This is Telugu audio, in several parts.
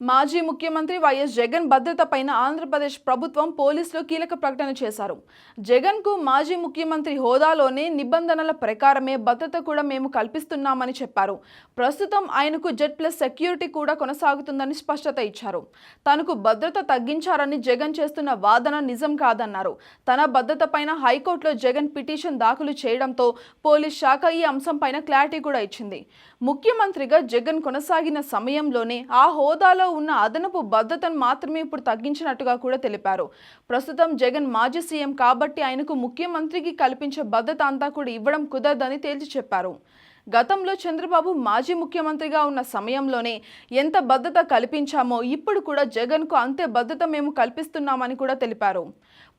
మాజీ ముఖ్యమంత్రి వైఎస్ జగన్ భద్రత పైన ఆంధ్రప్రదేశ్ ప్రభుత్వం పోలీసులు కీలక ప్రకటన చేశారు. జగన్కు మాజీ ముఖ్యమంత్రి హోదాలోనే నిబంధనల ప్రకారమే భద్రత కూడా మేము కల్పిస్తున్నామని చెప్పారు. ప్రస్తుతం ఆయనకు జెడ్ ప్లస్ సెక్యూరిటీ కూడా కొనసాగుతుందని స్పష్టత ఇచ్చారు. తనకు భద్రత తగ్గించారని జగన్ చేస్తున్న వాదన నిజం కాదన్నారు. తన భద్రత పైన హైకోర్టులో జగన్ పిటిషన్ దాఖలు చేయడంతో పోలీస్ శాఖ ఈ అంశంపైన క్లారిటీ కూడా ఇచ్చింది. ముఖ్యమంత్రిగా జగన్ కొనసాగిన సమయంలోనే ఆ హోదాలో ఉన్న అదనపు భద్రతను మాత్రమే ఇప్పుడు తగ్గించినట్టుగా కూడా తెలిపారు. ప్రస్తుతం జగన్ మాజీ సీఎం కాబట్టి ఆయనకు ముఖ్యమంత్రికి కల్పించే భద్రత అంతా కూడా ఇవ్వడం కుదరదని తేల్చి చెప్పారు. గతంలో చంద్రబాబు మాజీ ముఖ్యమంత్రిగా ఉన్న సమయంలోనే ఎంత భద్రత కల్పించామో ఇప్పుడు కూడా జగన్కు అంతే భద్రత మేము కల్పిస్తున్నామని కూడా తెలిపారు.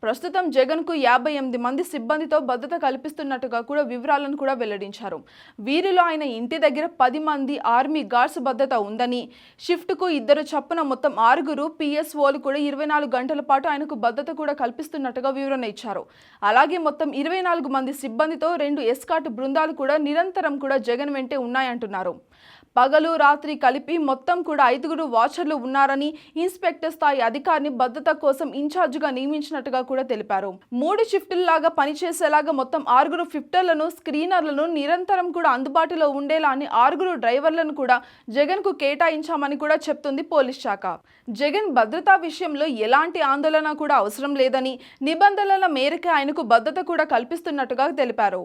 ప్రస్తుతం జగన్కు యాభై ఎనిమిది మంది సిబ్బందితో భద్రత కల్పిస్తున్నట్టుగా కూడా వివరాలను కూడా వెల్లడించారు. వీరిలో ఆయన ఇంటి దగ్గర పది మంది ఆర్మీ గార్డ్స్ భద్రత ఉందని షిఫ్ట్కు ఇద్దరు చప్పున మొత్తం ఆరుగురు పిఎస్ఓలు కూడా ఇరవై నాలుగు గంటల పాటు ఆయనకు భద్రత కూడా కల్పిస్తున్నట్టుగా వివరణ ఇచ్చారు. అలాగే మొత్తం ఇరవై నాలుగు మంది సిబ్బందితో రెండు ఎస్కాట్ బృందాలు కూడా నిరంతరం కూడా జగన్ వెంటే ఉన్నాయంటున్నారు. పగలు రాత్రి కలిపి మొత్తం కూడా ఐదుగురు వాచర్లు ఉన్నారని ఇన్స్పెక్టర్ స్థాయి అధికారిని భద్రత కోసం ఇన్ఛార్జిగా నియమించినట్టుగా కూడా తెలిపారు. మూడు షిఫ్టుల్లాగా పనిచేసేలాగా మొత్తం ఆరుగురు ఫిఫ్టర్లను స్క్రీనర్లను నిరంతరం కూడా అందుబాటులో ఉండేలా అని ఆరుగురు డ్రైవర్లను కూడా జగన్కు కేటాయించామని కూడా చెప్తుంది పోలీస్ శాఖ. జగన్ భద్రతా విషయంలో ఎలాంటి ఆందోళన కూడా అవసరం లేదని నిబంధనల మేరకు ఆయనకు భద్రత కూడా కల్పిస్తున్నట్టుగా తెలిపారు.